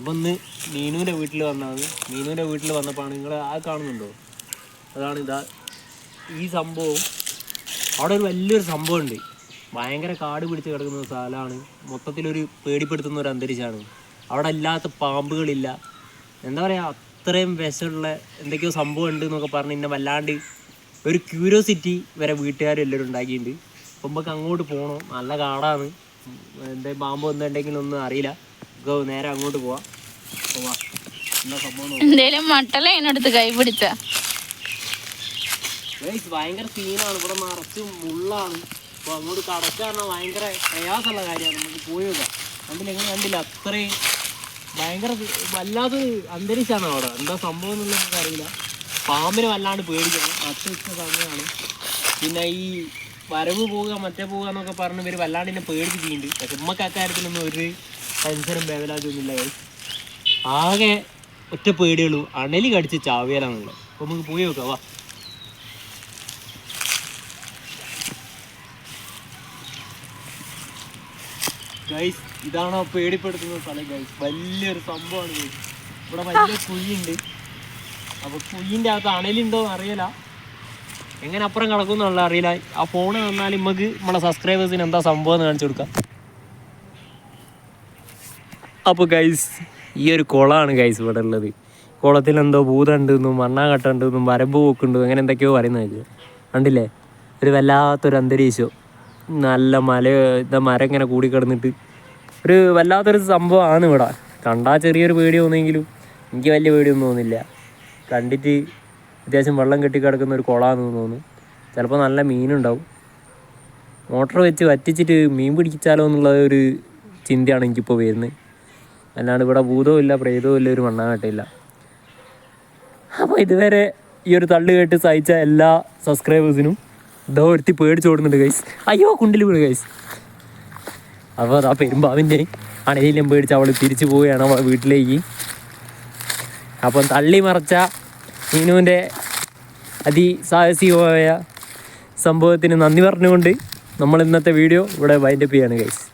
അപ്പം ഇന്ന് മീനുവിന്റെ വീട്ടിൽ വന്നാണ്. മീനുവിന്റെ വീട്ടിൽ വന്നപ്പോൾ നിങ്ങൾ ആ കാണുന്നുണ്ടോ? അതാണ് ഇതാ ഈ സംഭവം. അവിടെ ഒരു വലിയൊരു സംഭവമുണ്ട്. ഭയങ്കര കാട് പിടിച്ച് കിടക്കുന്ന സ്ഥലമാണ്. മൊത്തത്തിലൊരു പേടിപ്പെടുത്തുന്ന ഒരു അന്തരീക്ഷമാണ്. അവിടെ അല്ലാത്ത പാമ്പുകളില്ല. എന്താ പറയുക അത്രയും വിശമുള്ള എന്തൊക്കെയോ സംഭവം ഉണ്ട് എന്നൊക്കെ പറഞ്ഞ് ഇന്നെ വല്ലാണ്ട് ഒരു ക്യൂരിയോസിറ്റി വരെ വീട്ടുകാരും എല്ലാവരും ഉണ്ടാക്കിയിട്ടുണ്ട്. അപ്പം നമുക്ക് അങ്ങോട്ട് പോകണം നല്ല കാടാണ്. എന്താ പാമ്പ് വന്നിട്ടുണ്ടെങ്കിൽ ഒന്നും അറിയില്ല. നേരെ അങ്ങോട്ട് പോവാം. എന്തേലും മട്ടല അതിനടുത്ത് കൈ പിടിച്ച. ഭയങ്കര സീനാണ് ഇവിടെ നിറച്ചും മുള്ളാണ്. അപ്പൊ അങ്ങോട്ട് കടക്കാൻ ഭയങ്കര പ്രയാസമുള്ള കാര്യമാണ്. നമുക്ക് പോയത് കണ്ടില്ല? എങ്ങനെ കണ്ടില്ല? അത്രയും ഭയങ്കര വല്ലാത്ത അന്തരീക്ഷമാണ് അവിടെ. എന്താ സംഭവം എന്നുള്ളത് അറിയില്ല. പാമ്പിനെ വല്ലാണ്ട് പേടിക്കണം. അത്യുച്ച സമയമാണ്. പിന്നെ ഈ വരവ് പോവുക മറ്റേ പോവുക എന്നൊക്കെ പറഞ്ഞ് ഇവർ വല്ലാണ്ട് എന്നെ പേടിപ്പിച്ചിട്ടുണ്ട് പക്ഷെ ഉമ്മക്ക് അക്കാര്യത്തിലൊന്നും ഒരു ടെൻഷനും വേവലാതൊന്നുമില്ല. ആകെ ഒറ്റ പേടിയുള്ളൂ അണലി കടിച്ച് ചാവിയാലാണുള്ളത് അപ്പോൾ നമുക്ക് പോയി നോക്കാം. വാ. ഗൈസ് ഇതാണ് ആ പേടിപ്പെടുത്തുന്ന സ്ഥലം ഗൈസ് വലിയൊരു സംഭവമാണ് ഇവിടെ വലിയ കുഴിയുണ്ട്. അപ്പൊ കുഴിന്റെ അകത്ത് അണലുണ്ടോ അറിയില്ല. എങ്ങനെ അപ്പുറം കിടക്കും എന്നുള്ള അറിയില്ല. ആ ഫോൺ തന്നാൽ നമുക്ക് നമ്മളെ സബ്സ്ക്രൈബേഴ്സിന് എന്താ സംഭവം എന്ന് കാണിച്ചു കൊടുക്കാം. അപ്പോൾ ഗൈസ് ഈ ഒരു കുളമാണ് ഗൈസ് ഇവിടെ ഉള്ളത്. കുളത്തിൽ എന്തോ ഭൂതമുണ്ടെന്നും മണ്ണാകട്ടുണ്ടെന്നും വരമ്പ് പോക്കുണ്ടെന്നും അങ്ങനെ എന്തൊക്കെയോ പറയുന്നത് കണ്ടില്ലേ? ഒരു വല്ലാത്തൊരു അന്തരീക്ഷം. നല്ല മല ഇതാ മരം ഇങ്ങനെ കൂടിക്കിടന്നിട്ട്. ഒരു വല്ലാത്തൊരു സംഭവമാണ് ഇവിടെ. കണ്ടാൽ ചെറിയൊരു പേടി തോന്നിയെങ്കിലും എനിക്ക് വലിയ പേടിയൊന്നും തോന്നില്ല. കണ്ടിട്ട് അത്യാവശ്യം വെള്ളം കെട്ടി കിടക്കുന്ന ഒരു കുളമാണെന്ന് തോന്നുന്നു. ചിലപ്പോൾ നല്ല മീനുണ്ടാവും. മോട്ടർ വെച്ച് വറ്റിച്ചിട്ട് മീൻ പിടിച്ചാലോ എന്നുള്ള ഒരു ചിന്തയാണ് എനിക്കിപ്പോൾ വരുന്നത്. അല്ലാണ്ട് ഇവിടെ ഭൂതവും ഇല്ല പ്രേതവും ഇല്ല ഒരു മണ്ണാകട്ടില്ല അപ്പോൾ ഇതുവരെ ഈ ഒരു തള്ളു കേട്ട് സഹിച്ച എല്ലാ സബ്സ്ക്രൈബേഴ്സിനും ഇതോ ഒരുത്തി പേടിച്ചോടുന്നുണ്ട് ഗൈസ് അയ്യോ കുണ്ടിൽ വീണ് ഗൈസ് അപ്പോൾ അതാ പെരുമ്പാവിന്റെ അണയിലും പേടിച്ച് അവൾ തിരിച്ചു പോവുകയാണ് വീട്ടിലേക്ക്. അപ്പം തള്ളി മറച്ച മീനുവിന്റെ അതിസാഹസികമായ സംഭവത്തിന് നന്ദി പറഞ്ഞുകൊണ്ട് നമ്മൾ ഇന്നത്തെ വീഡിയോ ഇവിടെ വൈൻഡപ്പ് ചെയ്യാണ് ഗൈസ്